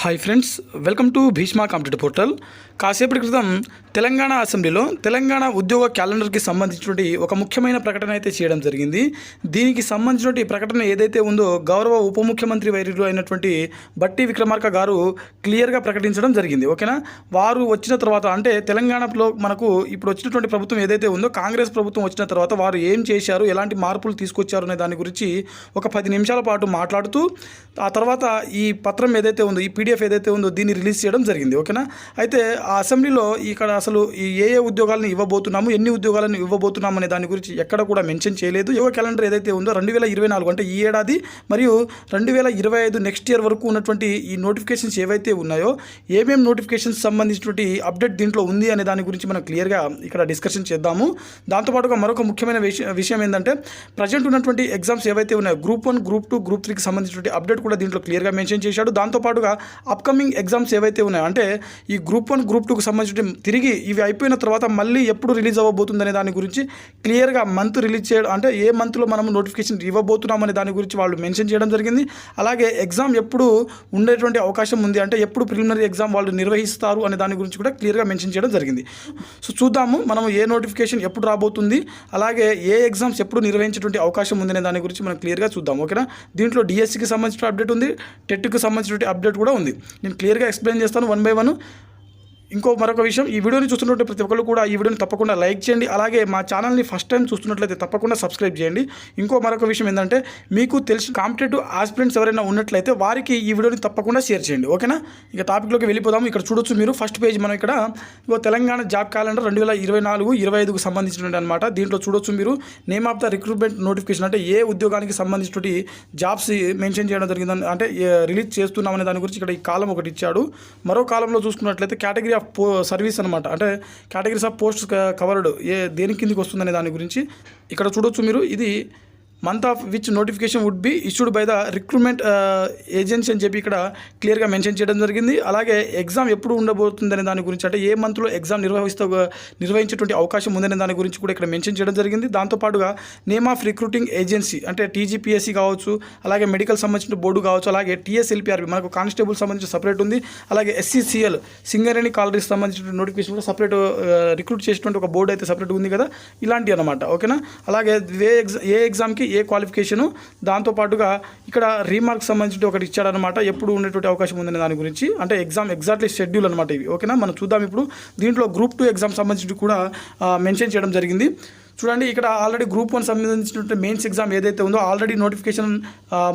Hi friends welcome to Bheeshma competitive portal కాసేపటి క్రితం తెలంగాణ అసెంబ్లీలో తెలంగాణ ఉద్యోగ క్యాలెండర్కి సంబంధించినటువంటి ఒక ముఖ్యమైన ప్రకటన అయితే చేయడం జరిగింది. దీనికి సంబంధించినటువంటి ప్రకటన ఏదైతే ఉందో గౌరవ ఉప ముఖ్యమంత్రి వైద్యులు అయినటువంటి బట్టి విక్రమార్క గారు క్లియర్గా ప్రకటించడం జరిగింది. ఓకేనా? వారు వచ్చిన తర్వాత అంటే తెలంగాణలో మనకు ఇప్పుడు వచ్చినటువంటి ప్రభుత్వం ఏదైతే ఉందో కాంగ్రెస్ ప్రభుత్వం వచ్చిన తర్వాత వారు ఏం చేశారు ఎలాంటి మార్పులు తీసుకొచ్చారు అనే దాని గురించి ఒక పది నిమిషాల పాటు మాట్లాడుతూ ఆ తర్వాత ఈ పత్రం ఏదైతే ఉందో ఈ పీడిఎఫ్ ఏదైతే ఉందో దీన్ని రిలీజ్ చేయడం జరిగింది ఓకేనా? అయితే ఆ అసెంబ్లీలో ఇక్కడ అసలు ఈ ఏ ఏ ఉద్యోగాలను ఇవ్వబోతున్నాము ఎన్ని ఉద్యోగాలను ఇవ్వబోతున్నాము అనే దాని గురించి ఎక్కడ కూడా మెన్షన్ చేయలేదు. యువ క్యాలెండర్ ఏదైతే ఉందో రెండు వేల ఇరవై నాలుగు అంటే ఈ ఏడాది మరియు రెండు వేల ఇరవై ఐదు నెక్స్ట్ ఇయర్ వరకు ఉన్నటువంటి ఈ నోటిఫికేషన్స్ ఏవైతే ఉన్నాయో ఏమేమి నోటిఫికేషన్స్ సంబంధించినటువంటి అప్డేట్ దీంట్లో ఉంది అనే దాని గురించి మనం క్లియర్గా ఇక్కడ డిస్కషన్ చేద్దాము. దాంతోపాటుగా మరొక ముఖ్యమైన విషయం విషయం ఏంటంటే ప్రజెంట్ ఉన్నటువంటి ఎగ్జామ్స్ ఏవైతే ఉన్నాయో group one group two group త్రీకి సంబంధించినటువంటి అప్డేట్ కూడా దీంట్లో క్లియర్గా మెన్షన్ చేశాడు. దాంతోపాటుగా అప్కమింగ్ ఎగ్జామ్స్ ఏవైతే ఉన్నాయో అంటే ఈ గ్రూప్ వన్ గ్రూప్ టూకి సంబంధించిన తిరిగి ఇవి అయిపోయిన తర్వాత మళ్ళీ ఎప్పుడు రిలీజ్ అవ్వబోతుందనే దాని గురించి క్లియర్గా మంత్ రిలీజ్ చేయడం అంటే ఏ మంత్లో మనం నోటిఫికేషన్ ఇవ్వబోతున్నాం అనే దాని గురించి వాళ్ళు మెన్షన్ చేయడం జరిగింది. అలాగే ఎగ్జామ్ ఎప్పుడు ఉండేటువంటి అవకాశం ఉంది అంటే ఎప్పుడు ప్రిలిమినరీ ఎగ్జామ్ వాళ్ళు నిర్వహిస్తారు అనే దాని గురించి కూడా క్లియర్గా మెన్షన్ చేయడం జరిగింది. సో చూద్దాము మనం ఏ నోటిఫికేషన్ ఎప్పుడు రాబోతుంది అలాగే ఏ ఎగ్జామ్స్ ఎప్పుడు నిర్వహించేటువంటి అవకాశం ఉంది అనే దాని గురించి మనం క్లియర్గా చూద్దాం ఓకేనా? దీంట్లో డిఎస్సికి సంబంధించిన అప్డేట్ ఉంది టెట్కి సంబంధించిన అప్డేట్ కూడా ఉంది. నేను క్లియర్గా ఎక్స్ప్లెయిన్ చేస్తాను వన్ బై వన్. ఇంకో మరొక విషయం ఈ వీడియోని చూస్తున్నట్టు ప్రతి ఒక్కరు కూడా ఈ వీడియోని తప్పకుండా లైక్ చేయండి. అలాగే మా ఛానల్ని ఫస్ట్ టైం చూస్తున్నట్లయితే తప్పకుండా సబ్స్క్రైబ్ చేయండి. ఇంకో మరొక విషయం ఏంటంటే మీకు తెలిసిన కాంపిటేటివ్ ఆస్పిరెంట్స్ ఎవరైనా ఉన్నట్లయితే వారికి ఈ వీడియోని తప్పకుండా షేర్ చేయండి. ఓకేనా? ఇక టాపిక్లోకి వెళ్ళిపోదాము. ఇక్కడ చూడొచ్చు మీరు. ఫస్ట్ పేజ్ మనం ఇక్కడ తెలంగాణ జాబ్ క్యాలెండర్ రెండు వేల ఇరవై నాలుగు ఇరవై ఐదుకు సంబంధించినటువంటి అనమాట దీంట్లో చూడొచ్చు మీరు. Name of the recruitment notification అంటే ఏ ఉద్యోగానికి సంబంధించినటువంటి జాబ్స్ మెన్షన్ చేయడం జరిగిందని అంటే రిలీజ్ చేస్తున్నామనే దాని గురించి ఇక్కడ ఈ కాలం ఒకటి ఇచ్చాడు. మరో కాలంలో చూసుకున్నట్లయితే కేటగిరీ ఆఫ్ పో సర్వీస్ అనమాట అంటే కేటగిరీస్ ఆఫ్ పోస్ట్ కవర్డ్ ఏ దేని కిందికి వస్తుందనే దాని గురించి ఇక్కడ చూడొచ్చు మీరు. ఇది month of which notification would be issued by the recruitment agency అని చెప్పి ఇక్కడ క్లియర్గా మెన్షన్ చేయడం జరిగింది. అలాగే ఎగ్జామ్ ఎప్పుడు ఉండబోతుందనే దాని గురించి అంటే ఏ మంత్లో ఎగ్జామ్ నిర్వహిస్తూ నిర్వహించేటువంటి అవకాశం ఉందనే దాని గురించి కూడా ఇక్కడ మెన్షన్ చేయడం జరిగింది. దాంతోపాటుగా నేమ్ ఆఫ్ రిక్రూటింగ్ ఏజెన్సీ అంటే టీజీపీఎస్సీ కావచ్చు అలాగే మెడికల్ సంబంధించిన బోర్డు కావచ్చు అలాగే టీఎస్ఎల్పిఆర్బి మనకు కానిస్టేబుల్ సంబంధించి సపరేట్ ఉంది. అలాగే ఎస్సీసీఎల్ సింగరేణి కాలరీస్ సంబంధించిన నోటిఫికేషన్ కూడా సపరేట్ రిక్రూట్ uh, చేసినటువంటి ఒక బోర్డు అయితే సపరేట్ ఉంది కదా. ఇలాంటివి అనమాట ఓకేనా అలాగే ఏ ఎగ్జామ్ ఏ ఎగ్జామ్కి ఏ క్వాలిఫికేషను దాంతోపాటుగా ఇక్కడ రీమార్క్ సంబంధించి ఒకటి ఇచ్చాడనమాట ఎప్పుడు ఉండేటువంటి అవకాశం ఉందనే దాని గురించి. అంటే ఎగ్జామ్ ఎగ్జాక్ట్లీ షెడ్యూల్ అనమాట ఇవి. ఓకేనా? మనం చూద్దాం ఇప్పుడు. దీంట్లో గ్రూప్ టూ ఎగ్జామ్ సంబంధించి కూడా మెన్షన్ చేయడం జరిగింది. చూడండి ఇక్కడ ఆల్రెడీ గ్రూప్ వన్ సంబంధించినటువంటి మెయిన్స్ ఎగ్జామ్ ఏదైతే ఉందో ఆల్రెడీ నోటిఫికేషన్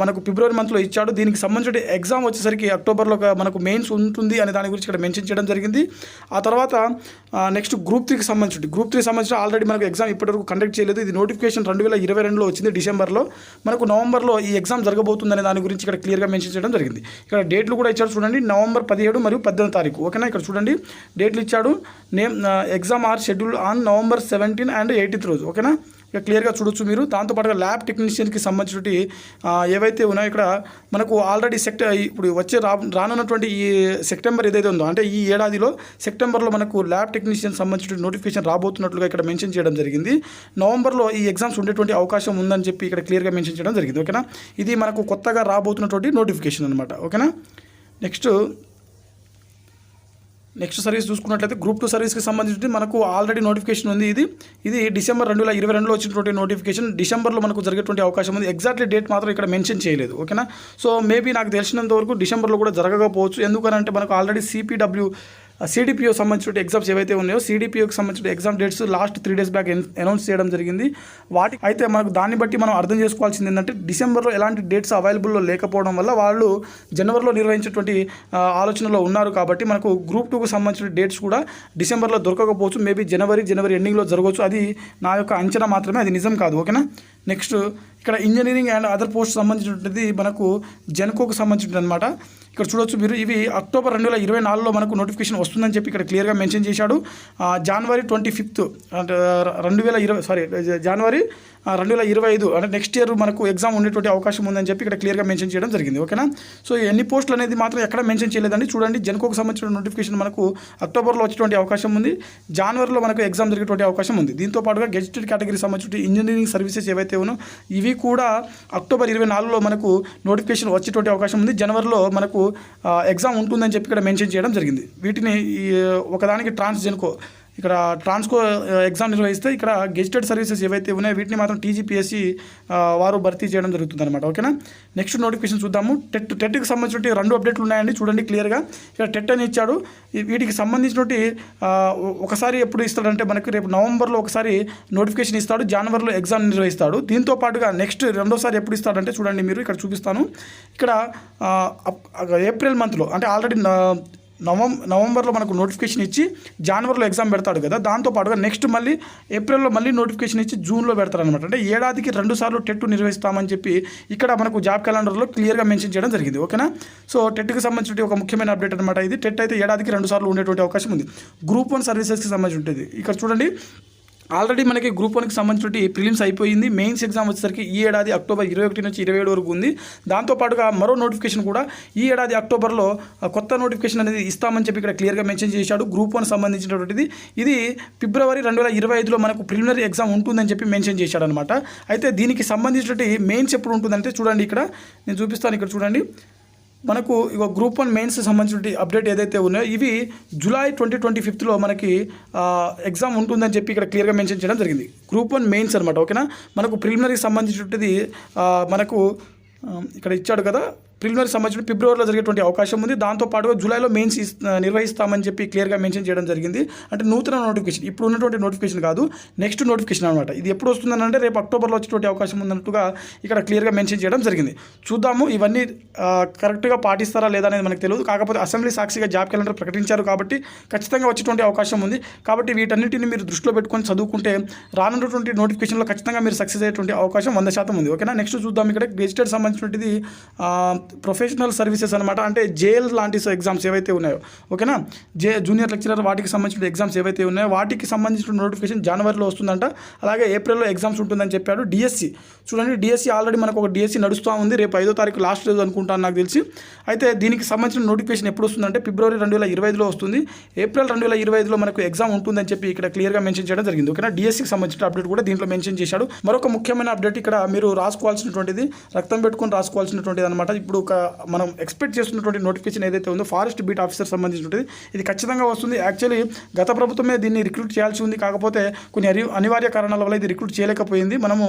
మనకు ఫిబ్రవరి మంత్లో ఇచ్చాడు. దీనికి సంబంధించిన ఎగ్జామ్ వచ్చేసరికి అక్టోబర్లో ఒక మనకు మెయిన్స్ ఉంటుంది అనే దాని గురించి ఇక్కడ మెన్షన్ చేయడం జరిగింది. ఆ తర్వాత నెక్స్ట్ గ్రూప్ త్రీకి సంబంధించి గ్రూప్ త్రీకి సంబంధించిన ఆల్రెడీ మనకు ఎగ్జామ్ ఇప్పటివరకు కండక్ట్ చేయలేదు. ఇది నోటిఫికేషన్ రెండు వేల ఇరవై రెండులో వచ్చింది డిసెంబర్లో. మనకు నవంబర్లో ఈ ఎగ్జామ్ జరగబోతుంది అనే దాని గురించి ఇక్కడ క్లియర్గా మెన్షన్ చేయడం జరిగింది. ఇక్కడ డేట్లు కూడా ఇచ్చాడు చూడండి నవంబర్ పదిహేడు మరియు పద్దెనిమిది తారీఖు. ఓకేనా? ఇక్కడ చూడండి డేట్లు ఇచ్చాడు. Name exam are schedule on November seventeen and eighteenth ఈరోజు ఓకేనా? ఇక క్లియర్గా చూడొచ్చు మీరు. దాంతోపాటుగా ల్యాబ్ టెక్నీషియన్కి సంబంధించినటువంటి ఏవైతే ఉన్నాయో ఇక్కడ మనకు ఆల్రెడీ సెక్ట ఇప్పుడు వచ్చే రా రానున్నటువంటి ఈ సెప్టెంబర్ ఏదైతే ఉందో అంటే ఈ ఏడాదిలో సెప్టెంబర్లో మనకు ల్యాబ్ టెక్నీషియన్ సంబంధించిన నోటిఫికేషన్ రాబోతున్నట్లుగా ఇక్కడ మెన్షన్ చేయడం జరిగింది. నవంబర్లో ఈ ఎగ్జామ్స్ ఉండేటువంటి అవకాశం ఉందని చెప్పి ఇక్కడ క్లియర్గా మెన్షన్ చేయడం జరిగింది ఓకేనా? ఇది మనకు కొత్తగా రాబోతున్నటువంటి నోటిఫికేషన్ అనమాట ఓకేనా? నెక్స్ట్ నెక్స్ట్ సర్వీస్ చూసుకున్నట్లయితే గ్రూప్ టూ సర్వీస్కి సంబంధించి మనకు ఆల్రెడీ నోటిఫికేషన్ ఉంది ఇది. ఇది డిసెంబర్ రెండు వేల ఇరవై రెండులో వచ్చినటువంటి నోటిఫికేషన్. డిసెంబర్లో మనకు జరిగేటువంటి అవకాశం ఉంది. ఎగ్జాక్ట్లీ డేట్ మాత్రం ఇక్కడ మెన్షన్ చేయలేదు. ఓకేనా? సో మేబీ నాకు తెలిసినంత వరకు డిసెంబర్లో కూడా జరగకపోవచ్చు. ఎందుకనంటే మనకు ఆల్రెడీ సిపిడబ్ల్యూ సిడిపిఓ సంబంధించిన ఎగ్జామ్స్ ఏవైతే ఉన్నాయో సిడిపిఓకి సంబంధించిన exam dates last three days back announce చేయడం జరిగింది. వాటి అయితే మనకు దాన్ని బట్టి మనం అర్థం చేసుకోవాల్సింది ఏంటంటే డిసెంబర్లో ఎలాంటి డేట్స్ అవైలబుల్లో లేకపోవడం వల్ల వాళ్ళు జనవరిలో నిర్వహించేటువంటి ఆలోచనలో ఉన్నారు కాబట్టి మనకు గ్రూప్ టూకు సంబంధించిన డేట్స్ కూడా డిసెంబర్లో దొరకకపోవచ్చు. మేబీ జనవరి జనవరి ఎండింగ్లో జరగవచ్చు. అది నా యొక్క అంచనా మాత్రమే అది నిజం కాదు. ఓకేనా? నెక్స్ట్ ఇక్కడ ఇంజనీరింగ్ అండ్ అదర్ పోస్ట్ సంబంధించినటువంటిది మనకు జెన్కోకు సంబంధించినది అనమాట ఇక్కడ చూడొచ్చు మీరు ఇవి అక్టోబర్ రెండు వేల ఇరవై నాలుగులో మనకు నోటిఫికేషన్ వస్తుందని చెప్పి ఇక్కడ క్లియర్గా మెన్షన్ చేశాడు. జనవరి ట్వంటీ ఫిఫ్త్ అంటే రెండు వేల ఇరవై సారీ జనవరి రెండు వేల ఇరవై ఐదు అంటే నెక్స్ట్ ఇయర్ మనకు ఎగ్జామ్ ఉండేటువంటి అవకాశం ఉందని చెప్పి ఇక్కడ క్లియర్గా మెన్షన్ చేయడం జరిగింది ఓకేనా? సో ఎన్ని పోస్టులు అనేది మాత్రం ఎక్కడ మెన్షన్ చేయలేదండి. చూడండి జనకోకు సంబంధించిన నోటిఫికేషన్ మనకు అక్టోబర్లో వచ్చేటువంటి అవకాశం ఉంది. జనవరిలో మనకు ఎగ్జామ్ జరిగేటువంటి అవకాశం ఉంది. దీంతో పాటుగా గెజిటెడ్ కేటగిరీ సంబంధించిన ఇంజనీరింగ్ సర్వీసెస్ ఏవైతే ఉన్నో ఇవి కూడా అక్టోబర్ ఇరవై నాలుగులో మనకు నోటిఫికేషన్ వచ్చేటువంటి అవకాశం ఉంది. జనవరిలో మనకు ఎగ్జామ్ ఉంటుందని చెప్పి ఇక్కడ మెన్షన్ చేయడం జరిగింది. వీటిని ఒకదానికి ట్రాన్స్ జెన్కో ఇక్కడ ట్రాన్స్కో ఎగ్జామ్ uh, నిర్వహిస్తే ఇక్కడ గెజిటెడ్ సర్వీసెస్ ఏవైతే ఉన్నాయో వీటిని మాత్రం టీజీపీఎస్సీ uh, వారు భర్తీ చేయడం జరుగుతుంది అనమాట ఓకేనా? నెక్స్ట్ నోటిఫికేషన్ చూద్దాము. టెట్ టెట్కి సంబంధించిన రెండు అప్డేట్లు ఉన్నాయండి చూడండి క్లియర్గా. ఇక్కడ టెట్ అని ఇచ్చాడు. వీటికి సంబంధించినటువంటి uh, ఒకసారి ఎప్పుడు ఇస్తాడంటే మనకి రేపు నవంబర్లో ఒకసారి నోటిఫికేషన్ ఇస్తాడు. జనవరిలో ఎగ్జామ్ నిర్వహిస్తాడు. దీంతో పాటుగా నెక్స్ట్ రెండోసారి ఎప్పుడు ఇస్తాడంటే చూడండి మీరు ఇక్కడ చూపిస్తాను. ఇక్కడ అప్- ఏప్రిల్ మంత్లో అంటే ఆల్రెడీ నవం నవంబర్లో మనకు నోటిఫికేషన్ ఇచ్చి జనవరిలో ఎగ్జామ్ పెడతాడు కదా దాంతో పాటుగా నెక్స్ట్ మళ్ళీ ఏప్రిల్లో మళ్ళీ నోటిఫికేషన్ ఇచ్చి జూన్లో పెడతారు అనమాట అంటే ఏడాదికి రెండు సార్లు టెట్ నిర్వహిస్తామని చెప్పి ఇక్కడ మనకు జాబ్ క్యాలెండర్లో క్లియర్గా మెన్షన్ చేయడం జరిగింది ఓకేనా? సో టెట్కి సంబంధించిన ఒక ముఖ్యమైన అప్డేట్ అనమాట ఇది. టెట్ అయితే ఏడాదికి రెండు సార్లు ఉండేటువంటి అవకాశం ఉంది. గ్రూప్ వన్ సర్వీసెస్కి సంబంధించి ఉంటుంది ఇక్కడ చూడండి ఆల్రెడీ మనకి గ్రూప్ వన్కి సంబంధించిన ప్రిలిమ్స్ అయిపోయింది. మెయిన్స్ ఎగ్జామ్ వచ్చేసరికి ఈ ఏడాది అక్టోబర్ ఇరవై ఒకటి నుంచి ఇరవై ఏడు వరకు ఉంది. దాంతోపాటుగా మరో నోటిఫికేషన్ కూడా ఈ ఏడాది అక్టోబర్లో కొత్త నోటిఫికేషన్ అనేది ఇస్తామని చెప్పి ఇక్కడ క్లియర్గా మెన్షన్ చేశాడు. గ్రూప్ వన్ సంబంధించినటువంటిది. ఇది ఫిబ్రవరి రెండు వేల ఇరవై ఐదులో మనకు ప్రిలిమినరీ ఎగ్జామ్ ఉంటుందని చెప్పి మెన్షన్ చేశాడు అనమాట అయితే దీనికి సంబంధించినటువంటి మెయిన్స్ ఎప్పుడు ఉంటుందంటే చూడండి ఇక్కడ. నేను చూపిస్తాను ఇక్కడ చూడండి. మనకు ఇక గ్రూప్ వన్ మెయిన్స్ సంబంధించిన అప్డేట్ ఏదైతే ఉన్నాయో ఇవి జూలై ట్వంటీ ట్వంటీ ఫిఫ్త్లో మనకి ఎగ్జామ్ ఉంటుందని చెప్పి ఇక్కడ క్లియర్గా మెన్షన్ చేయడం జరిగింది. గ్రూప్ వన్ మెయిన్స్ అనమాట ఓకేనా? మనకు ప్రిలిమినరీకి సంబంధించినది మనకు ఇక్కడ ఇచ్చాడు కదా ప్రిలిమినరీ సంబంధించిన ఫిబ్రవరిలో జరిగేటువంటి అవకాశం ఉంది. దాంతోపాటుగా జూలైలో మెయిన్స్ నిర్వహిస్తామని చెప్పి క్లియర్గా మెన్షన్ చేయడం జరిగింది. అంటే నూతన నోటిఫికేషన్ ఇప్పుడు ఉన్నటువంటి నోటిఫికేషన్ కాదు నెక్స్ట్ నోటిఫికేషన్ అనమాట ఇది ఎప్పుడు వస్తుందని అంటే రేపు అక్టోబర్లో వచ్చేటువంటి అవకాశం ఉన్నట్టుగా ఇక్కడ క్లియర్గా మెన్షన్ చేయడం జరిగింది. చూద్దాము ఇవన్నీ కరెక్ట్గా పాటిస్తారా లేదా అనేది మనకు తెలియదు కాకపోతే అసెంబ్లీ సాక్షిగా జాబ్ క్యాలెండర్ ప్రకటించారు కాబట్టి ఖచ్చితంగా వచ్చేటువంటి అవకాశం ఉంది. కాబట్టి వీటన్నిటిని మీరు దృష్టిలో పెట్టుకొని చదువుకుంటే రానున్నటువంటి నోటిఫికేషన్లో ఖచ్చితంగా మీరు సక్సెస్ అయ్యేటువంటి అవకాశం వంద శాతం ఉంది. ఓకేనా? నెక్స్ట్ చూద్దాం ఇక్కడ గెజిటెడ్ సంబంధించినది ప్రొఫెషనల్ సర్వీసెస్ అనమాట అంటే జేఎల్ లాంటి ఎగ్జామ్స్ ఏవైతే ఉన్నాయో ఓకేనా? జే జూనియర్ లెక్చరర్ వాటికి సంబంధించిన ఎగ్జామ్స్ ఏవైతే ఉన్నాయో వాటికి సంబంధించిన నోటిఫికేషన్ జనవరిలో వస్తుందంట. అలాగే ఏప్రిల్లో ఎగ్జామ్స్ ఉంటుందని చెప్పాడు డిఎస్సి. చూడండి డిఎస్సి ఆల్రెడీ మనకు ఒక డిఎస్సి నడుస్తూ ఉంది. రేపు ఐదో తారీఖు లాస్ట్ రోజు అనుకుంటాను నాకు తెలిసి. అయితే దీనికి సంబంధించిన నోటిఫికేషన్ ఎప్పుడు వస్తుందంటే ఫిబ్రవరి రెండు వేల ఇరవై ఐదులో వస్తుంది. ఏప్రిల్ రెండు వేల ఇరవై ఐదులో మనకు ఎగ్జామ్ ఉంటుందని చెప్పి ఇక్కడ క్లియర్గా మెన్షన్ చేయడం జరిగింది ఓకేనా? డిఎస్సికి సంబంధించిన అప్డేట్ కూడా దీంట్లో మెన్షన్ చేశాడు. మరొక ముఖ్యమైన అప్డేట్ ఇక్కడ మీరు రాసుకోవాల్సినటువంటిది రక్తం పెట్టుకొని రాసుకోవాల్సినటువంటిది అనమాట ఇప్పుడు ఒక మనం ఎక్స్పెక్ట్ చేస్తున్నటువంటి నోటిఫికేషన్ ఏదైతే ఉందో ఫారెస్ట్ బీట్ ఆఫీసర్ సంబంధించినటువంటిది ఇది ఖచ్చితంగా వస్తుంది. యాక్చువల్లీ గత ప్రభుత్వమే దీన్ని రిక్రూట్ చేయాల్సి ఉంది. కాకపోతే కొన్ని అరి అనివార్య కారణాల వల్ల ఇది రిక్రూట్ చేయలేకపోయింది. మనము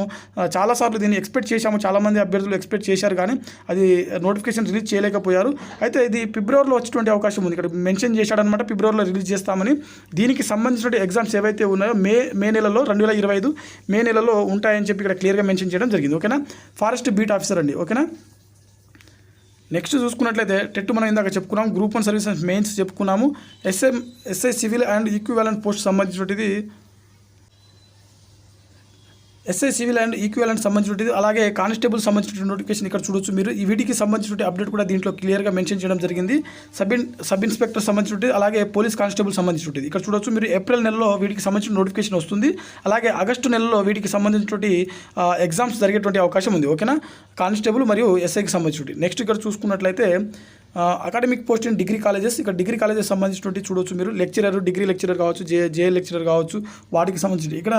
చాలాసార్లు దీన్ని ఎక్స్పెక్ట్ చేశాము. చాలామంది అభ్యర్థులు ఎక్స్పెక్ట్ చేశారు కానీ అది నోటిఫికేషన్ రిలీజ్ చేయలేకపోయారు. అయితే ఇది ఫిబ్రవరిలో వచ్చేటువంటి అవకాశం ఉంది. ఇక్కడ మెన్షన్ చేశాడనమాట ఫిబ్రవరిలో రిలీజ్ చేస్తామని. దీనికి సంబంధించిన ఎగ్జామ్స్ ఏవైతే ఉన్నాయో మే మే నెలలో రెండు వేల ఇరవై ఐదు మే నెలలో ఉంటాయని చెప్పి ఇక్కడ క్లియర్గా మెన్షన్ చేయడం జరిగింది. ఓకేనా? ఫారెస్ట్ బీట్ ఆఫీసర్ అండి. ఓకేనా? నెక్స్ట్ చూసుకున్నట్లయితే టెట్ మనం ఇందాక చెప్పుకున్నాం గ్రూప్ వన్ సర్వీసెస్ మెయిన్స్ చెప్పుకున్నాము. SM SI civil and equivalent post సంబంధించినటువంటిది ఎస్ఐ సివిల్ అండ్ ఈక్వలెంట్ సంబంధించినది అలాగే కానిస్టేబుల్ సంబంధించిన నోటిఫికేషన్ ఇక్కడ చూడొచ్చు మీరు. ఈ వీటికి సంబంధించిన అప్డేట్ కూడా దీంట్లో క్లియర్గా మెన్షన్ చేయడం జరిగింది. సబ్ ఇన్ సబ్ ఇన్స్పెక్టర్ సంబంధించినది అలాగే పోలీస్ కానిస్టేబుల్ సంబంధించినది ఇక్కడ చూడొచ్చు మీరు ఏప్రిల్ నెలలో వీటికి సంబంధించిన నోటిఫికేషన్ వస్తుంది. అలాగే ఆగస్టు నెలలో వీటికి సంబంధించినటువంటి ఎగ్జామ్స్ జరిగేటువంటి అవకాశం ఉంది. ఓకేనా? కానిస్టేబుల్ మరియు ఎస్ఐకి సంబంధించినవి నెక్స్ట్ ఇక్కడ చూసుకున్నట్లయితే academic post in degree colleges ఇక్కడ డిగ్రీ కాలేజెస్ సంబంధించినటువంటి చూడొచ్చు మీరు. లెక్చరర్ డిగ్రీ లెక్చరర్ కావచ్చు జే జే లెక్చరర్ కావచ్చు వాటికి సంబంధించి ఇక్కడ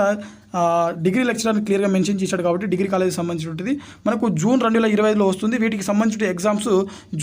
డిగ్రీ లెక్చరర్ క్లియర్గా మెన్షన్ చేశాడు కాబట్టి డిగ్రీ కాలేజ్ సంబంధించినటువంటిది. మనకు జూన్ రెండు వేల ఇరవై ఐదులో వస్తుంది. వీటికి సంబంధించిన ఎగ్జామ్స్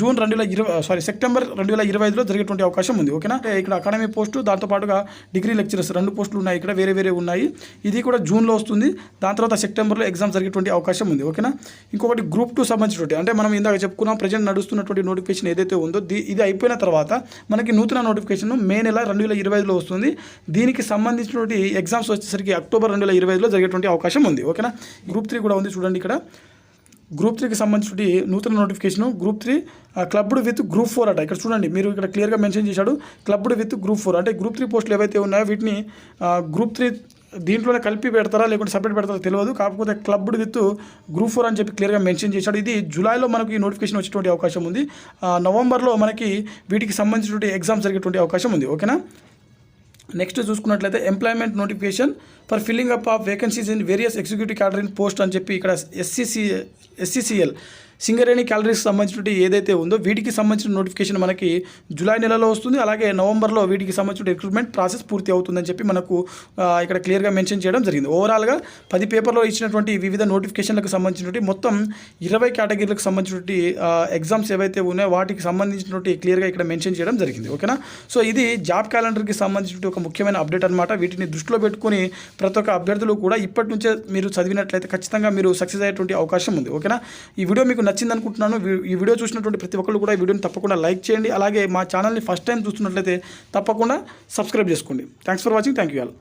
జూన్ రెండు వేల ఇరవై సారీ సెప్టెంబర్ రెండు వేల ఇరవై ఐదులో జరిగేటువంటి అవకాశం ఉంది. ఓకేనా? ఇక్కడ అకాడమీ పోస్టు దాంతోపాటుగా డిగ్రీ లెక్చరర్స్ రెండు పోస్టులు ఉన్నాయి. ఇక్కడ వేరే వేరే ఉన్నాయి. ఇది కూడా జూన్లో వస్తుంది. దాని తర్వాత సెప్టెంబర్లో ఎగ్జామ్ జరిగేటువంటి అవకాశం ఉంది. ఓకేనా? ఇంకొకటి గ్రూప్ టూ సంబంధించినటువంటి అంటే మనం ఇందాక చెప్పుకున్నాం ప్రజెంట్ నడుస్తున్నటువంటి నోటిఫికేషన్ ఏదైతే ఉందో దీ- ఇది అయిపోయిన తర్వాత మనకి నూతన నోటిఫికేషన్ మే నెల రెండు వేల ఇరవై ఐదులో వస్తుంది. దీనికి సంబంధించినటువంటి ఎగ్జామ్స్ వచ్చేసరికి అక్టోబర్ రెండు వేల ఇరవై ఐదులో జరిగేటువంటి అవకాశం ఉంది. ఓకేనా? గ్రూప్ త్రీ కూడా ఉంది చూడండి ఇక్కడ. గ్రూప్ త్రీకి సంబంధించి నూతన notification group three clubbed with group four అట. ఇక్కడ చూడండి మీరు ఇక్కడ క్లియర్గా మెన్షన్ చేశాడు. Clubbed with group four. అంటే గ్రూప్ త్రీ పోస్టులు ఏవైతే ఉన్నాయో వీటిని గ్రూప్ త్రీ దీంట్లోనే కలిపి పెడతారా లేకుంటే సపరేట్ పెడతారా తెలియదు కాకపోతే క్లబ్డ్ విత్ గ్రూప్ ఫోర్ అని చెప్పి క్లియర్గా మెన్షన్ చేశాడు. ఇది జూలైలో మనకి ఈ నోటిఫికేషన్ వచ్చేటువంటి అవకాశం ఉంది. నవంబర్లో మనకి వీటికి సంబంధించినటువంటి ఎగ్జామ్స్ జరిగేటువంటి అవకాశం ఉంది. ఓకేనా? నెక్స్ట్ చూసుకున్నట్లయితే employment notification for filling up of vacancies in various executive cadre in post అని చెప్పి ఇక్కడ ఎస్సీసీ ఎస్సీసీఎల్ సింగరేణి క్యాలరీస్కి సంబంధించినటువంటి ఏదైతే ఉందో వీటికి సంబంధించిన నోటిఫికేషన్ మనకి జూలై నెలలో వస్తుంది. అలాగే నవంబర్లో వీటికి సంబంధించిన రిక్రూట్మెంట్ ప్రాసెస్ పూర్తి అవుతుందని చెప్పి మనకు ఇక్కడ క్లియర్గా మెన్షన్ చేయడం జరిగింది. ఓవరాల్గా పది పేపర్లో ఇచ్చినటువంటి వివిధ నోటిఫికేషన్లకు సంబంధించినటువంటి మొత్తం ఇరవై కేటగిరీలకు సంబంధించినటువంటి ఎగ్జామ్స్ ఏవైతే ఉన్నాయో వాటికి సంబంధించినటువంటి క్లియర్గా ఇక్కడ మెన్షన్ చేయడం జరిగింది. ఓకేనా సో ఇది జాబ్ క్యాలెండర్కి సంబంధించిన ఒక ముఖ్యమైన అప్డేట్ అనమాట వీటిని దృష్టిలో పెట్టుకొని ప్రతి ఒక్క అభ్యర్థులు కూడా ఇప్పటి నుంచే మీరు చదివినట్లయితే ఖచ్చితంగా మీరు సక్సెస్ అయ్యేటువంటి అవకాశం ఉంది. ఓకేనా ఈ వీడియో మీకు నచ్చింది అనుకుంటున్నాను ఈ వీడియో చూసినటువంటి ప్రతి ఒక్కరు కూడా ఈ వీడియోని తప్పకుండా లైక్ చేయండి. అలాగే మా ఛానల్ని ఫస్ట్ టైం చూస్తున్నట్లయితే తప్పకుండా సబ్స్క్రైబ్ చేసుకోండి. Thanks for watching. Thank you all.